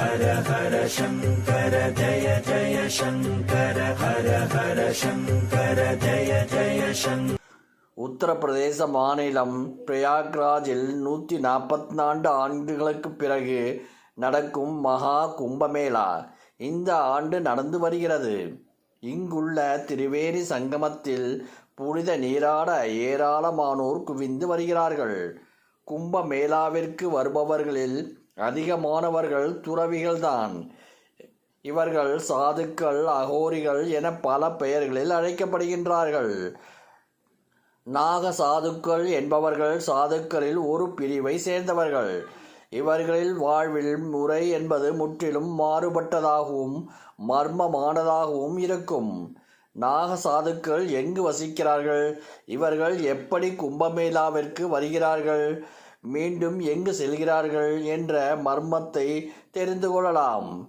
ஹர ஹர சங்கர ஜய ஜய சங்கர ஹர ஹர சங்கர ஜய ஜய சங்கர உத்தரப்பிரதேச மாநிலம் பிரயாக்ராஜில் நூற்றி நாற்பத்தி நான்கு ஆண்டுகளுக்கு பிறகு நடக்கும் மகா கும்பமேளா இந்த ஆண்டு நடந்து வருகிறது. இங்குள்ள திரிவேணி சங்கமத்தில் புனித நீராட ஏராளமானோர் குவிந்து வருகிறார்கள். கும்பமேளாவிற்கு வருபவர்களில் அதிகமானவர்கள் துறவிகள்தான். இவர்கள் சாதுக்கள் அகோரிகள் என பல பெயர்களில் அழைக்கப்படுகின்றார்கள். நாக சாதுக்கள் என்பவர்கள் சாதுக்களில் ஒரு பிரிவை சேர்ந்தவர்கள். இவர்களில் வாழ்வில் முறை என்பது முற்றிலும் மாறுபட்டதாகவும் மர்மமானதாகவும் இருக்கும். நாக சாதுக்கள் எங்கு வசிக்கிறார்கள்? இவர்கள் எப்படி கும்பமேளாவிற்கு வருகிறார்கள்? மீண்டும் எங்கு செல்கிறார்கள் என்ற மர்மத்தை தெரிந்து கொள்ளலாம்.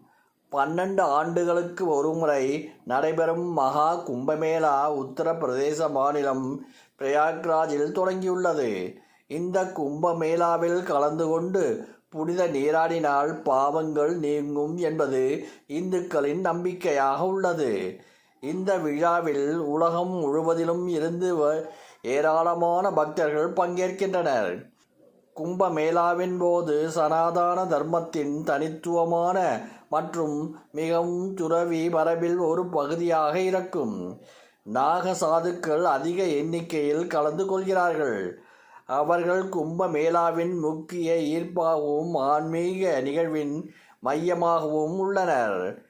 பன்னெண்டு ஆண்டுகளுக்கு ஒருமுறை நடைபெறும் மகா கும்பமேளா உத்தரப்பிரதேச மாநிலம் பிரயாக்ராஜில் தொடங்கியுள்ளது. இந்த கும்பமேளாவில் கலந்து கொண்டு புனித நீராடினால் பாவங்கள் நீங்கும் என்பது இந்துக்களின் நம்பிக்கையாக உள்ளது. இந்த விழாவில் உலகம் முழுவதிலும் இருந்து வ- ஏராளமான பக்தர்கள் பங்கேற்கின்றனர். கும்பமேளாவின் போது சனாதன தர்மத்தின் தனித்துவமான மற்றும் மிகவும் துறவி மரபில் ஒரு பகுதியாக இருக்கும். நாக சாதுக்கள் அதிக எண்ணிக்கையில் கலந்து கொள்கிறார்கள். அவர்கள் கும்பமேளாவின் முக்கிய ஈர்ப்பாகவும் ஆன்மீக நிகழ்வின் மையமாகவும் உள்ளனர்.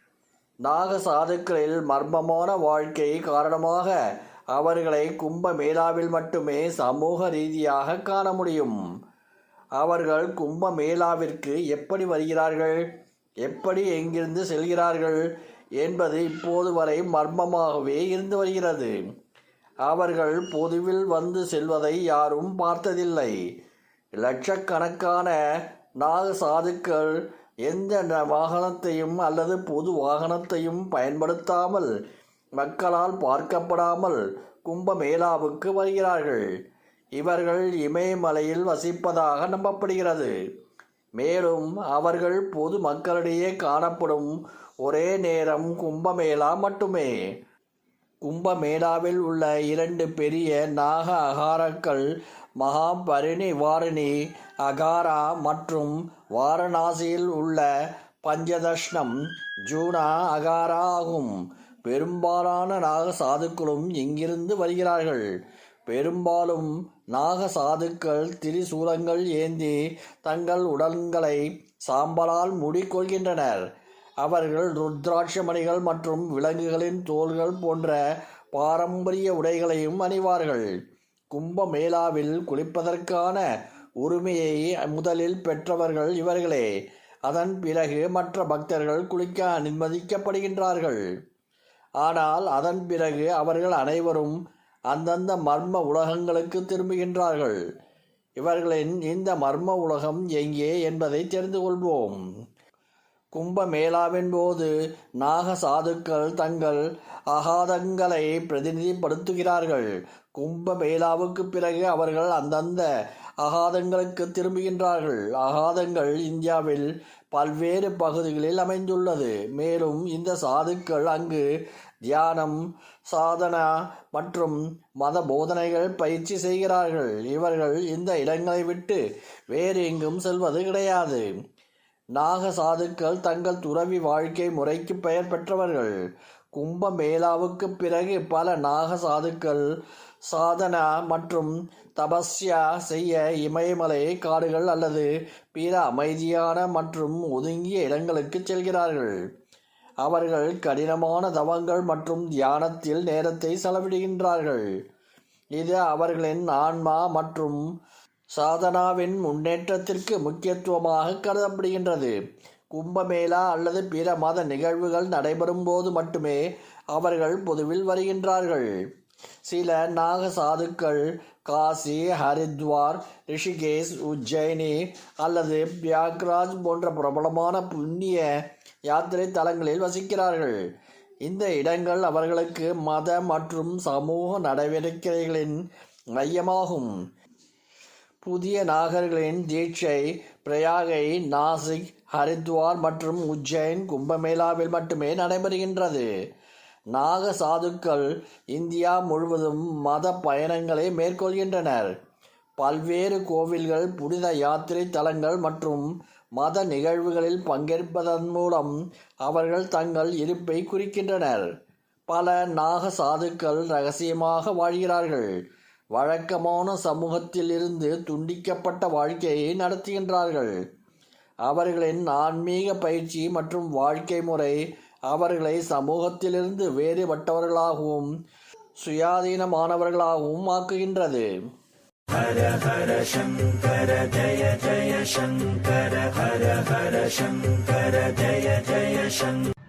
நாக சாதுக்களில் மர்மமான வாழ்க்கை காரணமாக அவர்களை கும்பமேளாவில் மட்டுமே சமூக ரீதியாக காண முடியும். அவர்கள் கும்பமேளாவிற்கு எப்படி வருகிறார்கள்? எப்படி எங்கிருந்து செல்கிறார்கள்? என்பது இப்போது வரை மர்மமாகவே இருந்து வருகிறது. அவர்கள் பொதுவில் வந்து செல்வதை யாரும் பார்த்ததில்லை. லட்சக்கணக்கான நாக சாதுக்கள் எந்த வாகனத்தையும் அல்லது பொது வாகனத்தையும் பயன்படுத்தாமல் மக்களால் பார்க்கப்படாமல் கும்பமேளாவுக்கு வருகிறார்கள். இவர்கள் இமயமலையில் வசிப்பதாக நம்பப்படுகிறது. மேலும் அவர்கள் பொது மக்களிடையே காணப்படும் ஒரே நேரம் கும்பமேளா மட்டுமே. கும்பமேளாவில் உள்ள இரண்டு பெரிய நாக அகாரக்கள் மகாபரிணி வாரிணி அகாரா மற்றும் வாரணாசியில் உள்ள பஞ்சதஷ்ணம் ஜூனா அகாரா ஆகும். பெரும்பாலான நாக சாதுக்களும் இங்கிருந்து வருகிறார்கள். பெரும்பாலும் நாக சாதுக்கள் திரிசூலங்கள் ஏந்தி தங்கள் உடல்களை சாம்பலால் மூடிக்கொள்கின்றனர். அவர்கள் ருத்ராட்சமணிகள் மற்றும் விலங்குகளின் தோள்கள் போன்ற பாரம்பரிய உடைகளையும் அணிவார்கள். கும்ப மேளாவில் குளிப்பதற்கான உரிமையை முதலில் பெற்றவர்கள் இவர்களே. அதன் பிறகு மற்ற பக்தர்கள் குளிக்க அனுமதிக்கப்படுகின்றார்கள். ஆனால் அதன் பிறகு அவர்கள் அனைவரும் அந்தந்த மர்ம உலகங்களுக்கு திரும்புகின்றார்கள். இவர்களின் இந்த மர்ம உலகம் எங்கே என்பதை தெரிந்து கொள்வோம். கும்பமேளாவின் போது நாக சாதுக்கள் தங்கள் அகாதங்களை பிரதிநிதிப்படுத்துகிறார்கள். கும்பமேளாவுக்கு பிறகு அவர்கள் அந்தந்த அகாதங்களுக்கு திரும்புகின்றார்கள். அகாதங்கள் இந்தியாவில் பல்வேறு பகுதிகளில் அமைந்துள்ளது. மேலும் இந்த சாதுக்கள் அங்கு தியானம் சாதனா மற்றும் மத போதனைகள் பயிற்சி செய்கிறார்கள். இவர்கள் இந்த இடங்களை விட்டு வேறு எங்கும் செல்வது கிடையாது. நாக சாதுக்கள் தங்கள் துறவி வாழ்க்கை முறைக்கு பெயர் பெற்றவர்கள். கும்ப கும்பமேளாவுக்கு பிறகு பல நாக சாதுக்கள் சாதனா மற்றும் தபஸ்யா செய்ய இமயமலை காடுகள் அல்லது பிற அமைதியான மற்றும் ஒதுங்கிய இடங்களுக்கு செல்கிறார்கள். அவர்கள் கடினமான தவங்கள் மற்றும் தியானத்தில் நேரத்தை செலவிடுகின்றார்கள். இது அவர்களின் ஆன்மா மற்றும் சாதனாவின் முன்னேற்றத்திற்கு முக்கியத்துவமாக கருதப்படுகின்றது. கும்பமேளா அல்லது பிற மத நிகழ்வுகள் நடைபெறும் போது மட்டுமே அவர்கள் பொதுவில் வருகின்றார்கள். சில நாக சாதுக்கள் காசி ஹரித்வார் ரிஷிகேஷ் உஜ்ஜயினி அல்லது பியாக்ராஜ் போன்ற பிரபலமான புண்ணிய யாத்திரை தலங்களில் வசிக்கிறார்கள். இந்த இடங்கள் அவர்களுக்கு மத மற்றும் சமூக நடவடிக்கைகளின் மையமாகும். புதிய நாகர்களின் தீட்சை பிரயாகை நாசிக் ஹரித்வார் மற்றும் உஜ்ஜைன் கும்பமேளாவில் மட்டுமே நடைபெறுகின்றது. நாக சாதுக்கள் இந்தியா முழுவதும் மத பயணங்களை மேற்கொள்கின்றனர். பல்வேறு கோவில்கள் புனித யாத்திரை தலங்கள் மற்றும் மத நிகழ்வுகளில் பங்கேற்பதன் மூலம் அவர்கள் தங்கள் இருப்பை குறிக்கின்றனர். பல நாக சாதுக்கள் ரகசியமாக வாழ்கிறார்கள். வழக்கமான சமூகத்திலிருந்து துண்டிக்கப்பட்ட வாழ்க்கையை நடத்துகின்றார்கள். அவர்களின் ஆன்மீக பயிற்சி மற்றும் வாழ்க்கை முறை அவர்களை சமூகத்திலிருந்து வேறுபட்டவர்களாகவும் சுயாதீனமானவர்களாகவும் ஆக்குகின்றது. ஹர ஹர சங்கர ஜய ஜய சங்கர ஹர ஹர சங்கர ஜய ஜய சங்கர.